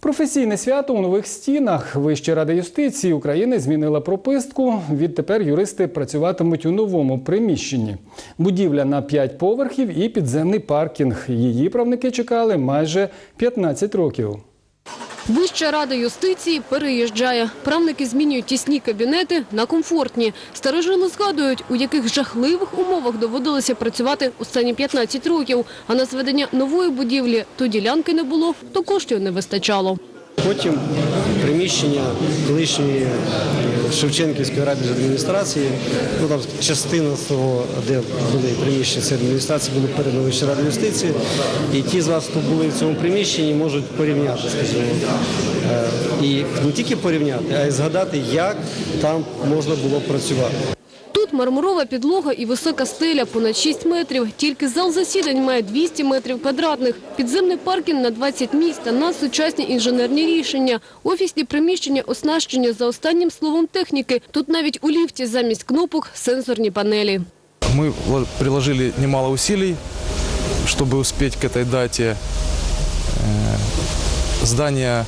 Професійне свято у нових стінах. Вища рада юстиції України змінила прописку. Відтепер юристи працюватимуть у новому приміщенні. Будівля на 5 поверхів і підземний паркінг. Її правники чекали майже 15 років. Вища рада юстиції переїжджає. Правники змінюють тісні кабінети на комфортні. Старожили згадують, у яких жахливих умовах доводилося працювати останні 15 років. А на зведення нової будівлі то ділянки не було, то коштів не вистачало. Потім приміщення колишньої е, Шевченківської адміністрації, ну там частина з того, де були приміщення цієї адміністрації, було передано Вищій раді юстиції. І ті з вас, хто були в цьому приміщенні, можуть порівняти, скажімо. Е, І не тільки порівняти, а й згадати, як там можна було працювати. Тут мармурова підлога і висока стеля понад 6 метрів. Тільки зал засідань має 200 метрів квадратних. Підземний паркінг на 20 місць та надсучасні інженерні рішення. Офісні приміщення оснащені за останнім словом техніки. Тут навіть у ліфті замість кнопок сенсорні панелі. Мы вла- приложили немало усилий, чтобы успеть к этой дате. Э, Здание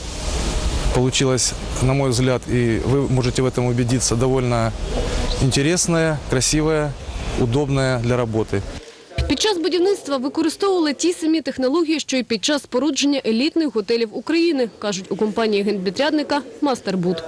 получилось, на мой взгляд, и вы можете в этом убедиться, довольно интересное, красиве, удобное для работы. Під час будівництва використовували ті самі технології, що й під час спорудження елітних готелів України, кажуть у компанії генпідрядника «Мастербуд».